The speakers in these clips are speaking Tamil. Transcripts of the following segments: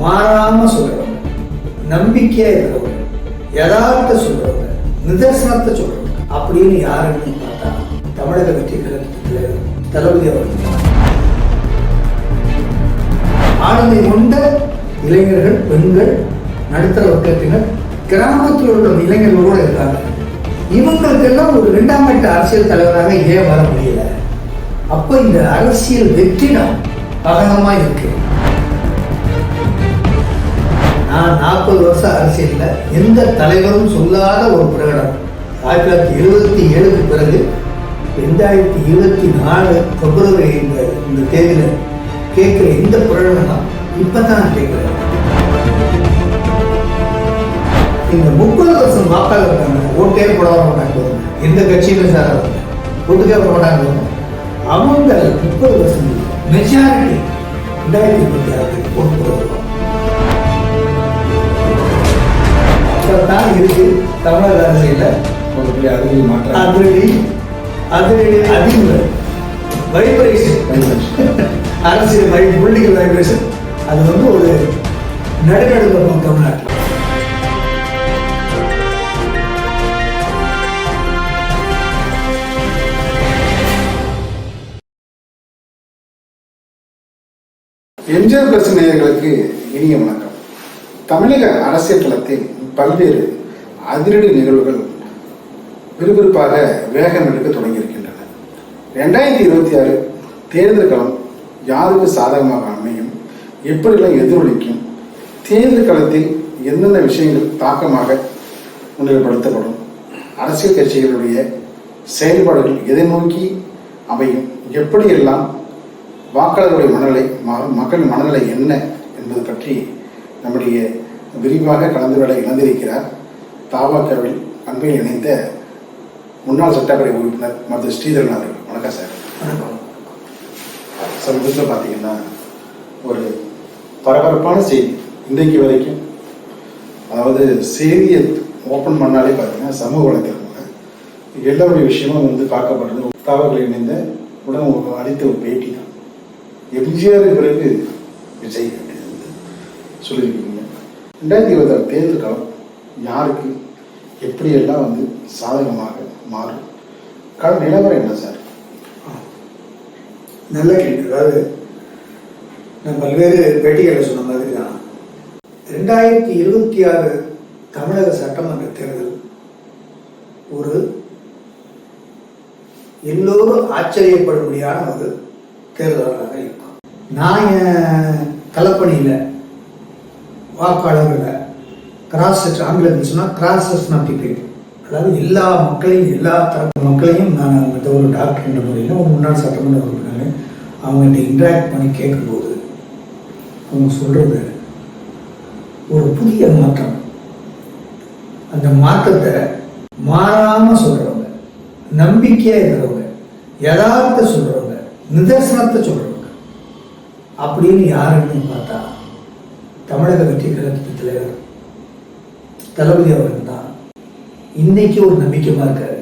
மாறாம சொல்றவங்க நம்பிக்கையா இருக்கிறவங்க யதார்த்த சொல்றவங்க நிதர்சனத்தை சொல்றவங்க அப்படின்னு யாருன்னு பார்த்தா தமிழக வெற்றி கழகத்தில் தளபதி அவர்கள் ஆளுமை கொண்ட இளைஞர்கள் பெண்கள் நடுத்தர வர்க்கத்தினர் கிராமத்தில் உள்ள இளைஞர்களோடு இருக்காங்க. இவங்களுக்கெல்லாம் ஒரு இரண்டாம் கட்ட அரசியல் தலைவராக ஏன் வர முடியல? அப்ப இந்த அரசியல் வெற்றிடம் பகலமா இருக்கு. நான் நாற்பது வருஷம் அரசியலில் எந்த தலைவரும் சொல்லாத ஒரு பிரகடனம் ஆயிரத்தி தொள்ளாயிரத்தி எழுபத்தி ஏழுக்கு பிறகு ரெண்டாயிரத்தி இருபத்தி நாலு பிப்ரவரி இந்த இந்த தேதியில் கேட்குற எந்த பிரகடனம் இப்போ தான் கேட்குறேன். இந்த முப்பது வருஷம் வாக்காளர் இருக்காங்க. ஓட்டே போட வர மாட்டாங்க. எந்த கட்சியிலும் சார் ஓட்டுக்கே போட மாட்டாங்க. அவங்க முப்பது வருஷம் மெஜாரிட்டி ரெண்டாயிரத்தி இருபத்தி ஆறு ஓட்டு போடுவாங்க தான் இருக்கு. தமிழக ஒரு பெரிய மாற்றம். அதிரடி. அதிரடி. அதிர்வு. வைப்ரேஷன் அரசியல் வை பொலிட்டிக்கல் வைப்ரேஷன் அது வந்து ஒரு நடுநடுக்கம் தமிழ்நாட்டில். எம்ஜிஆர் பிரஸ் நேயர்களுக்கு இனிய வணக்கம். தமிழக அரசியல் களத்தில் பல்வேறு அதிரடி நிகழ்வுகள் விறுவிறுப்பாக வேகம் எடுக்க தொடங்கியிருக்கின்றன. ரெண்டாயிரத்தி இருபத்தி ஆறு தேர்தல் களம் யாருக்கு சாதகமாக அமையும் எப்படிலாம் எதிரொலிக்கும் தேர்தல் களத்தில் எந்தெந்த விஷயங்கள் தாக்கமாக முன்னிலைப்படுத்தப்படும் அரசியல் கட்சிகளுடைய செயல்பாடுகள் எதை நோக்கி அமையும் எப்படியெல்லாம் வாக்காளர்களுடைய மனநிலை ம- மக்களின் மனநிலை என்ன என்பது பற்றி நம்முடைய விரிவாக கலந்துரையாட இழந்திருக்கிறார் தாவாக்கவில் அன்பில் இணைந்த முன்னாள் சட்டப்பேரவை உறுப்பினர் மருத்துவ ஸ்ரீதரன் அவர்கள். வணக்கம் சார். வணக்கம். சமீபத்தில் பார்த்தீங்கன்னா ஒரு பரபரப்பான செய்தி இன்றைக்கு வரைக்கும் அதாவது செய்தியை ஓப்பன் பண்ணாலே பார்த்தீங்கன்னா சமூக வலைத்தளங்கள் எல்லாருடைய விஷயமும் வந்து பார்க்கப்படுறது தாவர்கள் இணைந்த உடன் அளித்த ஒரு பேட்டி தான். எம்ஜிஆர் பிறகு விஜய் சொல்லியிருக்கீங்க. ரெண்டாயிரத்தி இருபத்தாறு தேர்தல் காலம் யாருக்கு எப்படியெல்லாம் வந்து சாதகமாக மாறும்? கள நிலவரம் என்ன சார்? நல்ல கேள்வி. அதாவது நான் பல்வேறு பேட்டிகளை சொன்ன மாதிரி தான். ரெண்டாயிரத்தி இருபத்தி ஆறு தமிழக சட்டமன்ற தேர்தல் ஒரு எல்லோரும் ஆச்சரியப்படும்படியான ஒரு தேர்தலாக இருக்கும். நான் என் களப்பணியில் வாக்காளர்களை கிராஸ் செக்ஸ் ஆங்கிலத்தில் சொன்னால் கிராஸ் செக்ஷனாலிட்டி அதாவது எல்லா மக்களையும் எல்லா தரப்பு மக்களையும் நான் அவங்ககிட்ட ஒரு டாக்டர் என்ற முறையில் ஒரு முன்னாள் சட்டமன்ற உறுப்பினர் அவங்ககிட்ட இன்ட்ராக்ட் பண்ணி கேட்கும்போது அவங்க சொல்கிறது ஒரு புதிய மாற்றம். அந்த மாற்றத்தை மாறாமல் சொல்கிறவங்க நம்பிக்கையாக இருக்கிறவங்க யதார்த்த சொல்கிறவங்க நிதர்சனத்தை சொல்கிறவங்க அப்படின்னு யாருன்னு பார்த்தா தமிழக வெற்றி கழகத்தின் தலைவர் தளபதி அவர்கள் தான் இன்னைக்கு ஒரு நம்பிக்கைமா இருக்காரு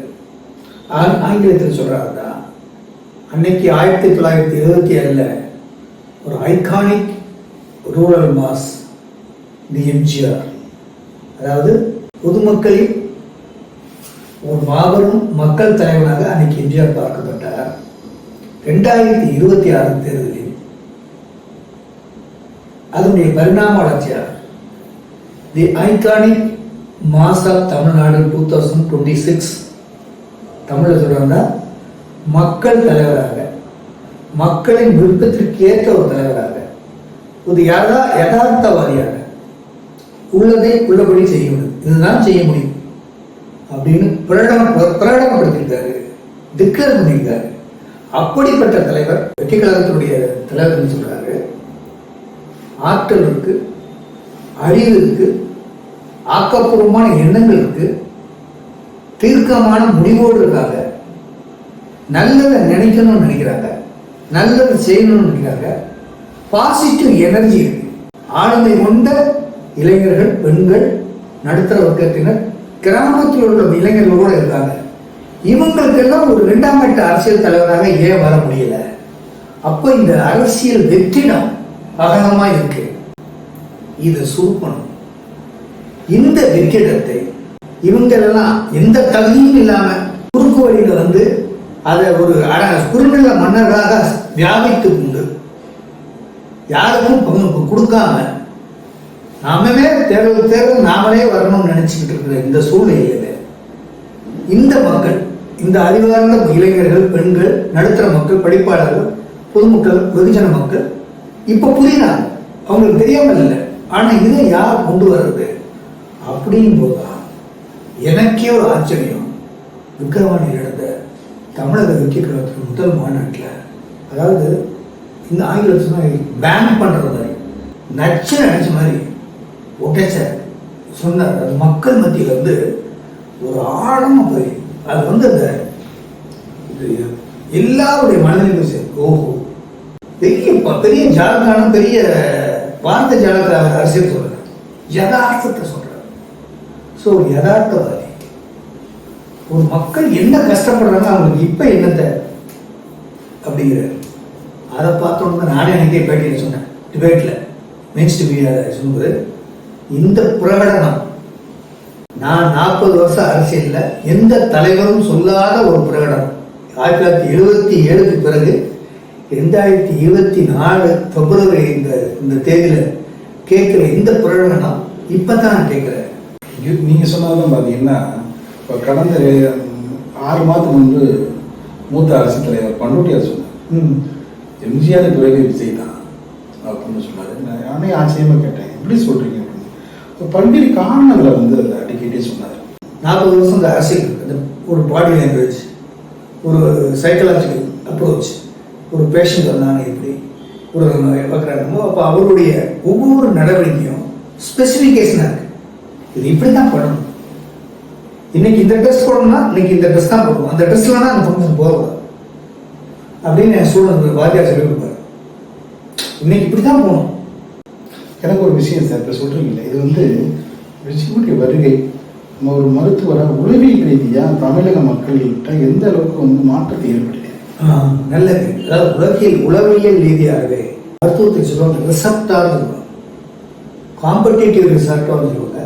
ஆ- ஆங்கிலத்தில் தான் அன்னைக்கு ஆயிரத்தி தொள்ளாயிரத்தி எழுபத்தி ஏழில் ஒரு iconic rural mass the MGR. அதாவது பொதுமக்களின் ஒரு மாபெரும் மக்கள் தலைவனாக அன்னைக்கு எம்ஜிஆர் பார்க்கப்பட்டார். ரெண்டாயிரத்தி இருபத்தி ஆறு தேர்தல் அதனுடைய பரிணாம வளர்ச்சியாக the iconic mass of Tamil Nadu two thousand twenty six தமிழில் சொல்கிறோம்னா மக்கள் தலைவராக மக்களின் விருப்பத்திற்கு ஏற்ற ஒரு தலைவராக. ஒரு யதா யதார்த்தவாதியாக. உள்ளதை உள்ளபடி செய்ய முடியும் இதுதான் செய்ய முடியும். அப்படின்னு பிரகடன பிரகடனப்படுத்தியிருக்காரு. டிக்ளேர் பண்ணியிருக்காரு. அப்படிப்பட்ட தலைவர் வெற்றி கழகத்தினுடைய தலைவர் சொல்றாரு. ஆற்றல் இருக்கு அழிவு இருக்கு ஆக்கப்பூர்வமான எண்ணங்கள் இருக்கு தீர்க்கமான முடிவோடு இருக்காங்க. நல்லதை நினைக்கணும்னு நினைக்கிறாங்க. நல்லதை செய்யணும்னு நினைக்கிறாங்க. பாசிட்டிவ் எனர்ஜி இருக்கு. ஆளுமை கொண்ட இளைஞர்கள் பெண்கள் நடுத்தர வர்க்கத்தினர் கிராமத்தில் உள்ள இளைஞர்களோட இருக்காங்க. இவங்களுக்கெல்லாம் ஒரு இரண்டாம் கட்ட அரசியல் தலைவராக ஏன் வர முடியல? அப்போ இந்த அரசியல் வெற்றிடம் பகலமா இருக்கு இது சுருக்கணும் இந்த வெற்றிடத்தை இவங்களெல்லாம் எந்த தகுதியும் இல்லாம குறுக்கு வழியில வந்து அதை ஒரு அட- குறுநில மன்னர்களாக வியாபித்து கொண்டு யாருக்கும் பங்கு கொடுக்காம நாமவே தேர்தல் தேர்தல் நாமளே வரணும்னு நினைச்சுக்கிட்டு இருக்கிற இந்த சூழ்நிலையில இந்த மக்கள் இந்த அறிவார்ந்த இளைஞர்கள் பெண்கள் நடுத்தர மக்கள் படிப்பாளர்கள் பொதுமக்கள் வெகுஜன மக்கள் இப்ப புரியுதா? அவங்களுக்கு தெரியாமல் இல்லை. ஆனா இதை யார் கொண்டு வர்றது? அப்படின் போதுதான் எனக்கே ஒரு ஆச்சரியம். விக்கிரவாணி நடந்த தமிழக வெற்றி கழகத்தின் முதல் மாநாட்டில் அதாவது இந்த ஆங்கிலத்தில் பேன் பண்ணுற மாதிரி நச்சு நினைச்ச மாதிரி உடைச்ச சொன்னார். அது மக்கள் மத்தியில் வந்து ஒரு ஆழமாக போய் அது வந்து அந்த இது எல்லாருடைய மனநிலையும் சரி ஓஹோ பெரிய பெரிய ஜாலக்கான பெரிய வார்த்தை ஜாலக்க அரசியல் சொல்றாரு. யதார்த்தத்தை சொல்றாரு. ஸோ யதார்த்தவாதி. ஒரு மக்கள் என்ன கஷ்டப்படுறாங்க அவங்களுக்கு இப்ப என்னத்தை அப்படிங்கிறாரு. அதை பார்த்தோன்னு நானே எனக்கே பேட்டியில் சொன்னேன். டிபேட்ல மெயின்ஸ் டிவியில் சொல்லும்போது இந்த பிரகடனம் நான் நாற்பது வருஷம் அரசியல்ல எந்த தலைவரும் சொல்லாத ஒரு பிரகடனம். ஆயிரத்தி தொள்ளாயிரத்தி எழுபத்தி ஏழுக்கு பிறகு ரெண்டாயிரத்தி இருபத்தி நாலு பிப்ரவரி இந்த இந்த தேதியில கேட்கிற இந்த பிரகடனம் இப்பதான் நான் கேட்கிறேன். இது நீங்க சொன்னதெல்லாம் பாத்தீங்கன்னா இப்போ கடந்த ஆறு மாதத்துக்கு முன்பு மூத்த அரசு தலைவர் பண்ருட்டியார் சொன்னார். ம். எம்ஜிஆர் பிறகு விஜய் தான் அப்படின்னு சொன்னாரு. நான் நானே ஆச்சரியமா கேட்டேன். எப்படி சொல்றீங்க அப்படின்னு. இப்போ பல்வேறு காரணங்களை வந்து அதில் அடிக்கடி சொன்னார். நாற்பது வருஷம் இந்த அரசியல் இந்த ஒரு பாடி லாங்குவேஜ் ஒரு சைக்கலாஜிக்கல் அப்ரோச் ஒரு பேஷண்ட் வந்தாங்க எப்படி ஒரு பார்க்குறாங்க அப்போ அவருடைய ஒவ்வொரு நடவடிக்கையும் ஸ்பெசிஃபிகேஷனாக இருக்குது இது இப்படி தான் பண்ணணும். இன்னைக்கு இந்த ட்ரெஸ் போடணும்னா இன்னைக்கு இந்த ட்ரெஸ் தான் போடுவோம் அந்த ட்ரெஸ் இல்லைனா அந்த ஃபங்க்ஷன் போகக்கூடாது. அப்படின்னு என் ஸ்டூடெண்ட் வாத்தியார் சொல்லி கொடுப்பாரு. இன்னைக்கு இப்படி தான் போகணும். எனக்கு ஒரு விஷயம் சார் இப்போ சொல்கிறீங்களே இது வந்து விஜயுடைய வருகை. நம்ம ஒரு மருத்துவராக உளவியல் ரீதியாக தமிழக மக்கள்கிட்ட எந்த அளவுக்கு வந்து மாற்றத்தை ஏற்படுத்தி நல்லது. அதாவது உலகில் உளவியல் ரீதியாகவே மருத்துவத்தை சொல்லுவாங்க ரிசப்டார்னு சொல்லுவாங்க. காம்படிட்டிவ் ரிசப்டார்னு சொல்லுவாங்க.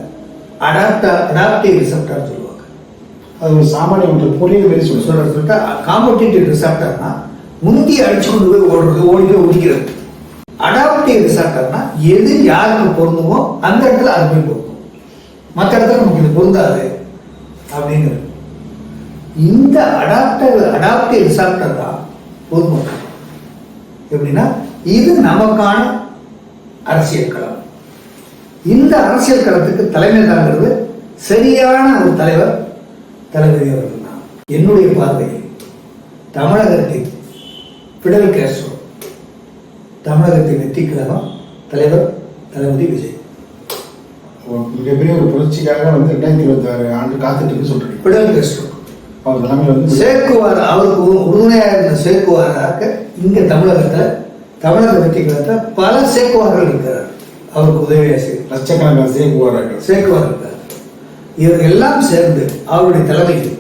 அடாப்டா அடாப்டிவ் ரிசப்டார் சொல்லுவாங்க. அது ஒரு சாமானிய ஒன்று புரிய மாதிரி சொல்லி சொல்ற சொல்லிட்டா காம்படிட்டிவ் ரிசப்டார்னா முந்தி அடிச்சு கொண்டு போய் ஓடுறது ஓடி போய் ஒடிக்கிறது அடாப்டிவ் ரிசப்டார்னா எது யாருக்கு பொருந்துமோ அந்த இடத்துல அது போய் பொருந்தும். மற்ற இடத்துல நமக்கு இது பொருந்தாது அப்படிங்கிறது. இந்த அடாப்டர் அடாப்டிவ் ரிசப்டர் தான் பொதுமக்கள் எப்படின்னா இது நமக்கான அரசியல் களம். இந்த அரசியல் களத்துக்கு தலைமை தாங்கிறது சரியான ஒரு தலைவர் தளபதி அவர்கள் தான். என்னுடைய பார்வையில் தமிழகத்தில் பிடல் கேஸ்ட்ரோ தமிழகத்தின் வெற்றி கழகம் தலைவர் தளபதி விஜய். மிகப்பெரிய ஒரு புரட்சிக்காக வந்து ரெண்டாயிரத்தி இருபத்தி ஆறு ஆண்டு காத்துட்டு சொல்றீங்க. பிடல் கேஸ்ட்ரோ சேக்குவார்? அவருக்கு உறுதுணையாக இருந்த சேக்குவாராக இங்க தமிழகத்துல தமிழக வெற்றி கழகத்துல பல சேக்குவார்கள் இருக்கிறார். அவருக்கு உதவியாக செய்து லட்சக்கணக்கான சேகுவார்கள் சேக்குவார் இருக்கார் இவர்கள் எல்லாம் சேர்ந்து அவருடைய தலைமையில்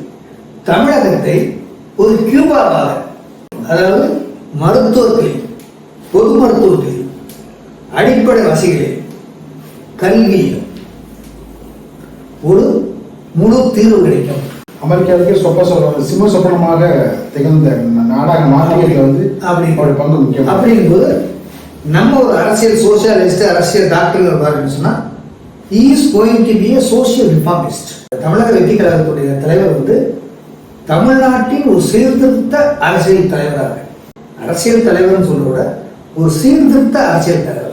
தமிழகத்தை ஒரு கியூபாவாக அதாவது மருத்துவத்தில் பொது மருத்துவத்தில் அடிப்படை வசதிகளில் கல்வியில் ஒரு முழு தீர்வு கிடைக்கும். அமெரிக்காவுக்கே சொப்ப சிம்ம சொப்பனமாக திகழ்ந்த நாடாக மாற்றியதுல வந்து அப்படி. அவருடைய பங்கு முக்கியம் அப்படிங்கும்போது நம்ம ஒரு அரசியல் சோசியலிஸ்ட் அரசியல் டாக்டர் பாருன்னு சொன்னா is going to be social reformist தமிழக வெற்றி கழகத்துடைய தலைவர் வந்து தமிழ்நாட்டின் ஒரு சீர்திருத்த அரசியல் தலைவராக அரசியல் தலைவர்னு சொல்ற விட ஒரு சீர்திருத்த அரசியல் தலைவராக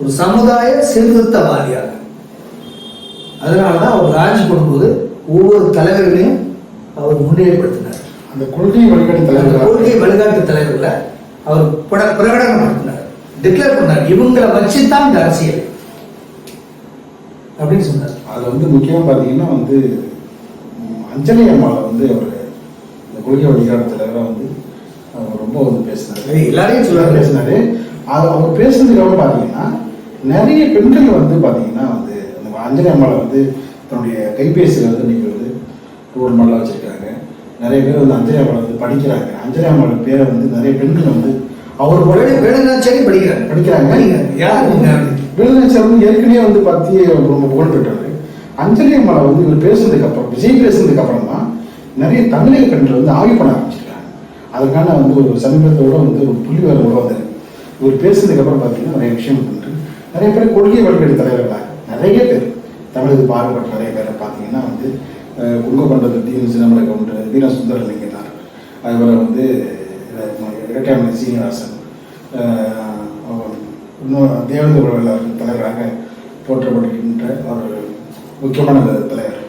ஒரு சமுதாய சீர்திருத்தவாதியாக அதனாலதான் அவர் ராஜி பண்ணும்போது ஒவ்வொரு தலைவர்களையும் அவர் முன்னிலைப்படுத்தினார். அந்த கொள்கை வழிகாட்டு அந்த தலைவராக கொள்கை வழிகாட்டு தலைவர்ல அவர் பட- பிரகடனப்படுத்தினார். டிக்ளேர் பண்ணார் இவங்களை வச்சு தான் இந்த அரசியல் அப்படின்னு சொன்னார். அது வந்து முக்கியமா பாத்தீங்கன்னா வந்து அஞ்சலி அம்மாவை வந்து அவர் இந்த கொள்கை வழிகாட்டு தலைவராக வந்து ரொம்ப வந்து பேசினாரு. எல்லாரையும் சொல்றாரு பேசினாரு. அது அவர் பேசுனதுக்கு அப்புறம் பாத்தீங்கன்னா நிறைய பெண்கள் வந்து பாத்தீங்கன்னா வந்து அஞ்சலி அம்மாவை வந்து தன்னுடைய கைபேசியில வந்து இன்னைக்கு வந்து ரோல் மாடலாக வச்சிருக்காங்க. நிறைய பேர் வந்து அஞ்சலி அம்மாவை வந்து படிக்கிறாங்க. அஞ்சலி அம்மாவோட பேரை வந்து நிறைய பெண்கள் வந்து அவர் உடனே வேணும்னா சரி படிக்கிறார் படிக்கிறாங்க படிக்கிறார் யார்? விழுந்தச்சி வந்து ஏற்கனவே வந்து பத்தி ரொம்ப புகழ் பெற்றாரு அஞ்சலி அம்மாவை வந்து இவர் பேசுனதுக்கு அப்புறம் விஜய் பேசுனதுக்கு அப்புறம் தான் நிறைய தமிழக பெண்கள் வந்து ஆய்வு பண்ண ஆரம்பிச்சிருக்காங்க. அதுக்கான வந்து ஒரு சமீபத்தோட வந்து ஒரு புள்ளி வர கூட வந்தது. இவர் பேசுனதுக்கு அப்புறம் பார்த்தீங்கன்னா நிறைய விஷயம் வந்து நிறைய பேர் கொள்கை வழிபடி தலைவர்களாக நிறைய பேர். தமிழக பாடுபட்ட நிறைய பேரை பார்த்தீங்கன்னா வந்து குங்ககொண்டது தீன சின்னமலை கவுண்டர் வீர சுந்தரலிங்கனார் அதுபோல் வந்து இரட்டையாமலை சீனிவாசன் இன்னும் தேவேந்திர உறவினர் தலைவராக போற்றப்படுகின்ற ஒரு முக்கியமான தலைவர்.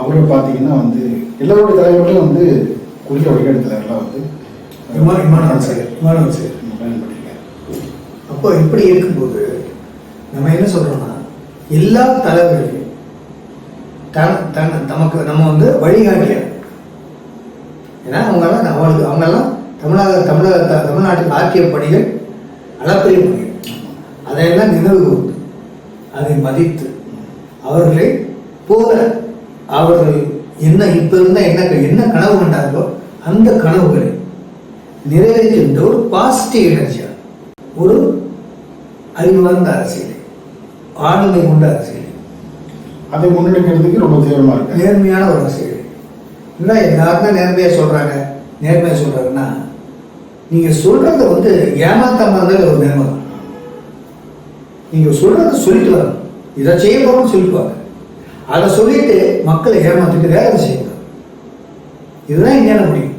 அவரை பார்த்தீங்கன்னா வந்து எல்லோருடைய தலைவர்களும் வந்து கொள்கை வழிகாட்டு தலைவர்களாக வந்து விமான விமான ஆசிரியர் விமான ஆசிரியர் பயன்படுத்திருக்காரு அப்போ இப்படி இருக்கும்போது நம்ம என்ன சொல்றோம்னா எல்லா தலைவர்களையும் தன் தன் நமக்கு நம்ம வந்து வழிகாட்டியார் ஏன்னா அவங்கெல்லாம் அவங்களுக்கு அவங்கெல்லாம் தமிழக தமிழக தமிழ்நாட்டில் ஆக்கிய பணிகள் அளப்பரிய பணிகள். அதையெல்லாம் நினைவு கூர்ந்து அதை மதித்து அவர்களை போல அவர்கள் என்ன இப்ப இருந்தால் என்ன என்ன கனவு கண்டார்களோ அந்த கனவுகளை நிறைவேற்றுகின்ற ஒரு பாசிட்டிவ் எனர்ஜியாக ஒரு அறிவார்ந்த அரசியல். ஆளுமை கொண்ட அரசியல். அதை முன்னெடுக்கிறதுக்கு ரொம்ப தீவிரமா இருக்கு. நேர்மையான ஒரு அரசியல். இல்லை எல்லாருமே நேர்மையா சொல்றாங்க. நேர்மையா சொல்றாங்கன்னா நீங்க சொல்றத வந்து ஏமாத்தாம இருந்தாலும் ஒரு நேர்மை தான். நீங்க சொல்றத சொல்லிட்டு வரணும். இதை செய்ய போறோம்னு சொல்லிட்டு அதை சொல்லிட்டு மக்களை ஏமாத்திட்டு வேற எதை செய்யக்கூடாது இதுதான் எங்கேயான முடியும்.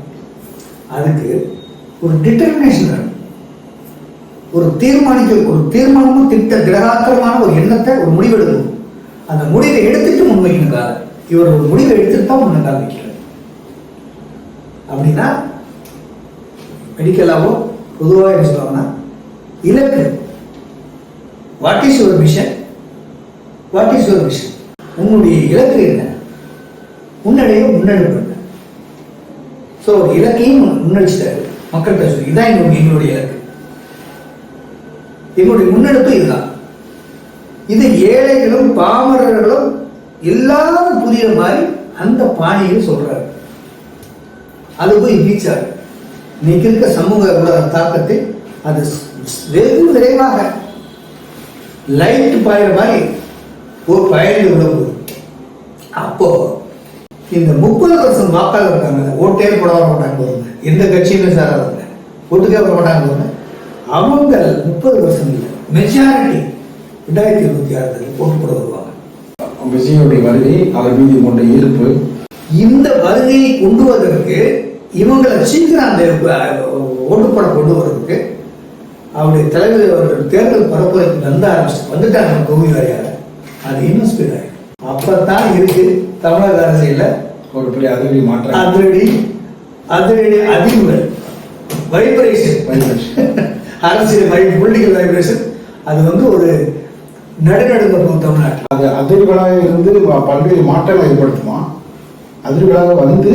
அதுக்கு ஒரு டிட்டர்மினேஷன் வேணும். ஒரு தீர்மானிக்க ஒரு தீர்மானமும் திட்ட திடகாத்திரமான ஒரு எண்ணத்தை ஒரு முடிவெடுக்கணும். அந்த முடிவை எடுத்துட்டு முன்வைக்கணும் இவர் ஒரு முடிவை எடுத்துட்டு தான் முன்ன வைக்கிறார். அப்படின்னா மெடிக்கலாவோ பொதுவாக என்ன சொல்லுவாங்கன்னா இலக்கு. What is your mission what is your mission உன்னுடைய இலக்கு என்ன? முன்னடைய முன்னெடுப்பு என்ன ஸோ இலக்கையும் முன்னடிச்சுட்டாரு மக்கள்கிட்ட சொல்லி இதான் என்னுடைய என்னுடைய இலக்கு. என்னுடைய முன்னெடுப்பு இதுதான். இது ஏழைகளும் பாமரர்களும் எல்லாரும் புதிய மாதிரி அந்த பாணியில் சொல்றாரு. அது போய் வீச்சாரு. இன்னைக்கு இருக்க சமூக உலக தாக்கத்தை அது வெகு விரைவாக லைட் பாயிற மாதிரி ஒரு பயணி உள்ள அப்போ இந்த முப்பது வருஷம் வாக்காளர் இருக்காங்க ஓட்டே போட வர மாட்டாங்க எந்த கட்சியுமே சாராதவங்க ஓட்டுக்கே வர மாட்டாங்க அவங்க முப்பது வருஷம் இல்லை மெஜாரிட்டி ரெண்டாயிரத்தி இருபத்தி ஆறுல ஓட்டு போட வருவாங்க. விஜயோடைய வருகை அவர் மீது கொண்ட ஈர்ப்பு. இந்த வருகையை கொண்டு வருவதற்கு இவங்களை சீக்கிரம் அந்த அஹ், ஓட்டுப்பட கொண்டு வர்றதுக்கு அவருடைய தலைவர் அவர்கள் தேர்தல் பரப்புரைக்கு வந்த ஆரம்பிச்சு வந்துட்டாங்க தொகுதி வரையால அது இன்னும் ஸ்பீட் ஆகிடும் அப்பதான் இருக்கு. தமிழக அரசியல்ல ஒரு பெரிய அதிர்வி மாற்றம். அதிரடி அதிரடி அதிர்வுகள். Vibration Vibration. அரசியல் வை பொலிட்டிக்கல் வைப்ரேஷன் அது வந்து ஒரு நடுநடுங்க போகும் தமிழ்நாட்டில். அது அதிர்வுகளாக இருந்து பல்வேறு மாற்றங்களை ஏற்படுத்துமா? அதிர்வுகளாக வந்து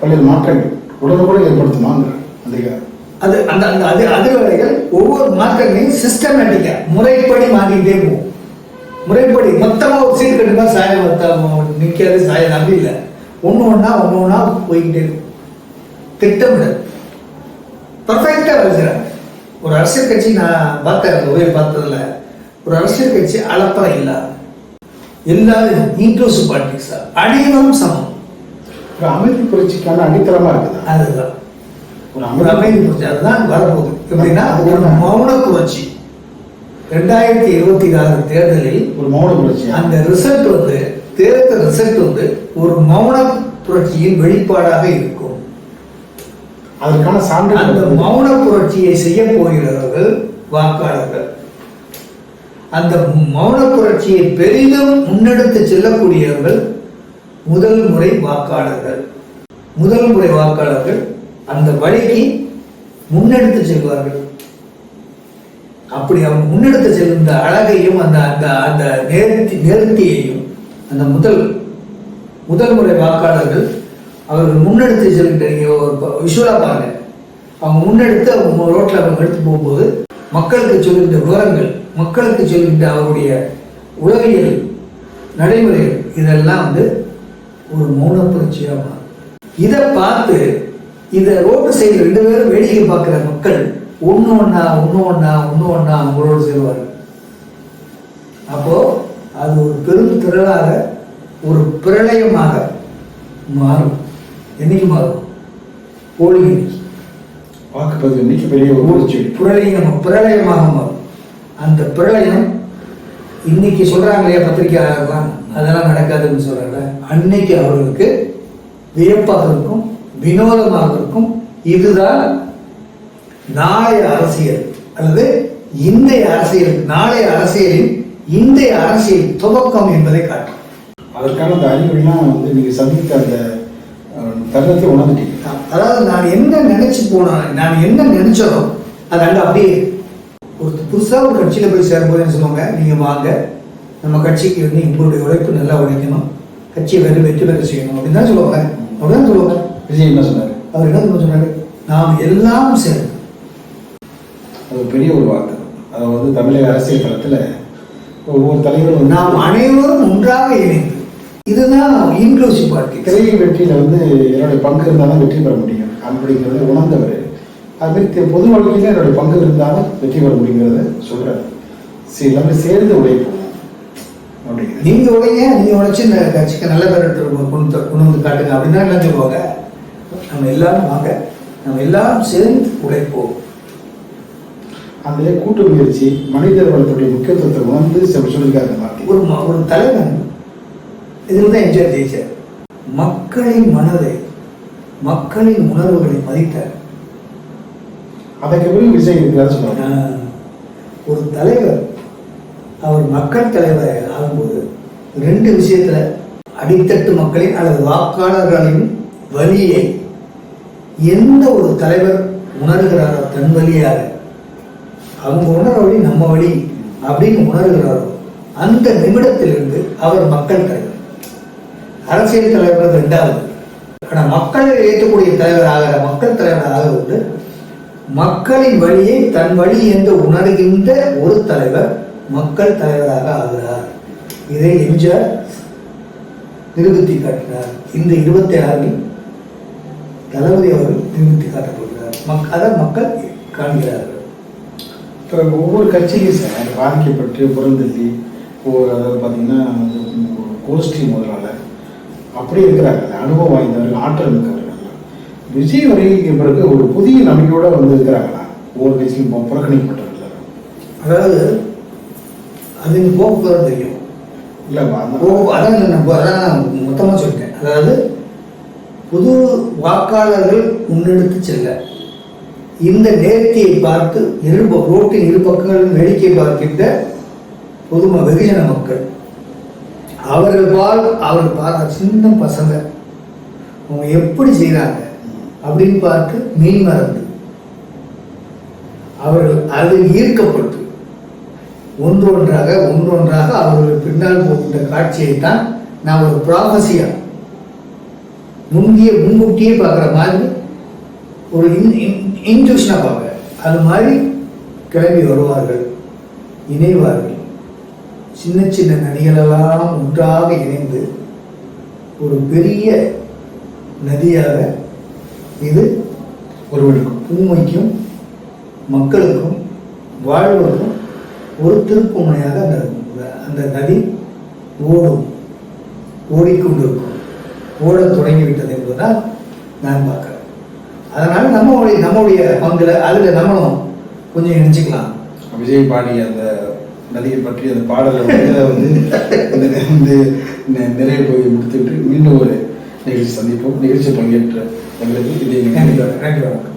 பல்வேறு மாற்றங்கள் உடனுக்குடன் ஏற்படுத்துமாங்கிற அதிகாரம் அது அந்த அந்த அது அதிர்வலைகள் ஒவ்வொரு மாற்றங்களையும் சிஸ்டமேட்டிக்கா முறைப்படி மாறிக்கிட்டே போகும். முறைப்படி மொத்தமா ஒரு சீட் கட்டுமா சாயம் நிக்காது சாயம் அப்படி இல்லை. ஒண்ணு ஒண்ணா ஒண்ணு ஒண்ணா போய்கிட்டே இருக்கும். திட்டமிடல். பர்ஃபெக்டா வச்சுறாங்க ஒரு அரசியல் கட்சி நான் பார்த்தேன் அந்த உதவி பார்த்ததுல ஒரு அரசியல் கட்சி அளப்பறை இல்லாத எல்லாரும் இன்க்ளூசிவ் பாலிட்டிக்ஸா அனைவரும் சமம். ஒரு அமைதி புரட்சிக்கான அடித்தளமா இருக்குதா? அதுதான். ஒரு அமைதி அமைதி புரட்சி அதுதான் வரப்போகுது. எப்படின்னா ஒரு மௌன புரட்சி. ரெண்டாயிரத்தி இருபத்தி ஆறு தேர்தலில் ஒரு மௌன புரட்சி அந்த ரிசல்ட் வந்து தேர்தல் ரிசல்ட் வந்து ஒரு மௌன புரட்சியின் வெளிப்பாடாக இருக்கும். அதற்கான சான்று அந்த மௌன புரட்சியை செய்ய போகிறவர்கள் வாக்காளர்கள். அந்த மௌன புரட்சியை பெரிதும் முன்னெடுத்து செல்லக்கூடியவர்கள் முதல் முறை வாக்காளர்கள். முதல் முறை வாக்காளர்கள் அந்த வழிக்கு முன்னெடுத்து செல்வார்கள். அப்படி அவங்க முன்னெடுத்து செல்கின்ற அழகையும் அந்த அந்த அந்த நேர்த்தி நேர்த்தியையும் அந்த முதல் முதல் முறை வாக்காளர்கள் அவர்கள் முன்னெடுத்து செல்கின்ற நீங்க ஒரு விஷுவலாக பாருங்க. அவங்க முன்னெடுத்து அவங்க ரோட்டில் அவங்க எடுத்து போகும்போது மக்களுக்கு சொல்கின்ற விவரங்கள் மக்களுக்கு சொல்கின்ற அவருடைய உளவியல் நடைமுறைகள் இதெல்லாம் வந்து ஒரு மௌன புரட்சியாக மாறும். இதை பார்த்து இந்த ரோட்டு சைடு ரெண்டு பேரும் வேடிக்கை பார்க்குற மக்கள் ஒன்று ஒன்றா ஒன்று ஒன்றா ஒன்று ஒன்றா அவங்களோடு சேருவார்கள் அப்போது அது ஒரு பெரும் திரளாக ஒரு பிரளயமாக மாறும். என்னைக்கு மாறும் போலி இன்னைக்கு வாக்குப்பதிவு இன்னைக்கு பெரிய ஒரு ஊர்ச்சி பிரளயம் பிரளயமாக மாறும். அந்த பிரளயம் இன்னைக்கு சொல்றாங்க இல்லையா பத்திரிகையாளர்லாம் அதெல்லாம் நடக்காதுன்னு சொல்றாங்க அன்னைக்கு அவர்களுக்கு வியப்பாக இருக்கும் வினோதமாக இருக்கும். இதுதான் நாளைய அரசியல். அல்லது இன்றைய அரசியல் நாளைய அரசியலின் இன்றைய அரசியல் துவக்கம் என்பதை காட்டும். அதற்கான அந்த அறிகுறிலாம் வந்து நீங்க சந்தித்த அந்த தருணத்தை உணர்ந்துட்டீங்க அதாவது நான் என்ன நினைச்சு போனேன் நான் என்ன நினைச்சதோ அது அங்க அப்படியே. ஒரு புதுசா ஒரு கட்சியில போய் சேரும்போது என்ன சொல்லுவாங்க? நீங்க வாங்க. நம்ம கட்சிக்கு வந்து உங்களுடைய உழைப்பு நல்லா உழைக்கணும். கட்சியை வெற்றி வெற்றி பெற செய்யணும். அப்படின்னு தான் சொல்லுவாங்க. அப்படிதான் சொல்லுவாங்க. விஜய் என்ன சொன்னாரு? அவர் என்ன தெரியுமா சொன்னாரு? நாம் எல்லாம் சேர்ந்து அது பெரிய ஒரு வார்த்தை. அது வந்து தமிழக அரசியல் களத்துல ஒவ்வொரு தலைவரும் நாம் அனைவரும் ஒன்றாக இணைந்து இதுதான் இன்க்ளூசிவ் பார்ட்டி திரை வெற்றியில வந்து என்னுடைய பங்கு இருந்தால் தான் வெற்றி பெற முடியும். அப்படிங்கிறத உணர்ந்தவர். அது மாதிரி தெ- பொது வாழ்க்கையில என்னுடைய பங்கு இருந்தாலும் வெற்றி பெற முடியுங்கிறத சொல்றாரு. சரி எல்லாமே சேர்ந்து உழைப்போம் அப்படிங்கிறது. நீங்க உடைங்க நீங்க உழைச்சு இந்த கட்சிக்கு நல்ல பேர் எடுத்து கொண்டு கொண்டு வந்து காட்டுங்க. அப்படின்னு என்ன சொல்லுவாங்க நம்ம எல்லாரும் வாங்க. நம்ம எல்லாரும் சேர்ந்து உழைப்போம் அந்த கூட்டு முயற்சி மனித வளத்துடைய முக்கியத்துவத்தை உணர்ந்து சில சொல்லியிருக்காரு அந்த வார்த்தை ஒரு ஒரு தலைவன் இதில் தான் எம்ஜிஆர் ஜெயிச்சார். மக்களின் மனதை மக்களின் உணர்வுகளை மதித்தார். அதற்கு பிறகு விஜய் இருக்கிறாரு ஒரு தலைவர் அவர் மக்கள் தலைவர் ஆகும்போது ரெண்டு விஷயத்துல அடித்தட்டு மக்களின் அல்லது வாக்காளர்களின் வலியை எந்த ஒரு தலைவர் உணர்கிறாரோ தன் வழியாக அவங்க உணர்ற வழி நம்ம வழி அப்படின்னு உணர்கிறாரோ அந்த நிமிடத்திலிருந்து அவர் மக்கள் தலைவர். அரசியல் தலைவர் ரெண்டாவது. ஆனால் மக்களை ஏற்றக்கூடிய தலைவர் மக்கள் தலைவராக உண்டு மக்களின் வழியை தன் வழி என்று உணர்கின்ற ஒரு தலைவர் மக்கள் தலைவராக ஆகிறார். இதை எம்ஜிஆர் நிரூபித்து காட்டினார். இந்த இருபத்தி ஆறில் தளபதி அவர்கள் நிரூபித்து காட்டப்படுகிறார் மக் அதை மக்கள் காண்கிறார்கள். இப்போ ஒவ்வொரு கட்சியும் சார் பாதிக்கப்பட்டு புறந்தள்ளி ஒரு அதாவது பார்த்தீங்கன்னா கோஷ்டி முதலாளர் அப்படி இருக்கிறாங்க அனுபவம் வாய்ந்தவர்கள் ஆற்றல் மிக்கவர்கள் விஜய் வரைக்கு பிறகு ஒரு புதிய நம்பிக்கையோட வந்து இருக்கிறாங்களா ஒவ்வொரு கட்சியும் பு- புறக்கணிக்கப்பட்டவர்கள் அதாவது அது போக்குவரத்து தெரியும். இல்லை அதான் நான் இப்ப அதான் நான் மொத்தமா சொல்லிட்டேன். அதாவது புது வாக்காளர்கள் முன்னெடுத்து செல்ல இந்த நேர்த்தியை பார்த்து இரு ரோட்டின் இரு பக்கங்களிலும் வேடிக்கை பார்க்கின்ற பொதும வெகுஜன மக்கள் அவர்கள் பால் அவர் பால் சின்ன பசங்க. அவங்க எப்படி செய்கிறாங்க அப்படின்னு பார்த்து மீன் மறந்து. அவர்கள் அதில் ஈர்க்கப்பட்டு ஒன்றொன்றாக ஒன்றொன்றாக அவர்கள் பின்னால் போகின்ற காட்சியைத்தான் நான் ஒரு ப்ராஃபஸியா முன்கிய முன்கூட்டியே பார்க்குற மாதிரி ஒரு இன்ட்யூஷனாக பார்க்குறேன். அது மாதிரி கிளம்பி வருவார்கள் இணைவார்கள். சின்ன சின்ன நதிகளெல்லாம் ஒன்றாக இணைந்து ஒரு பெரிய நதியாக இது ஒருவருக்கும் பூமிக்கும் மக்களுக்கும் வாழ்வதற்கும் ஒரு திருப்புமுனையாக அந்த அந்த நதி ஓடும் ஓடிக்கொண்டிருக்கும். ஓடத் தொடங்கிவிட்டது என்பதுதான் நான் பார்க்குறேன். அதனால் நம்மளுடைய நம்முடைய பங்குல அதில் நம்மளும் கொஞ்சம் இணைச்சிக்கலாம் விஜய் பாடி அந்த நதியை பற்றி அந்த பாடலை வந்து வந்து வந்து போய் முடித்துவிட்டு மீண்டும் ஒரு நிகழ்ச்சி சந்திப்போம். நிகழ்ச்சி பங்கேற்ற எங்களுக்கு இதை நன்றி வணக்கம்.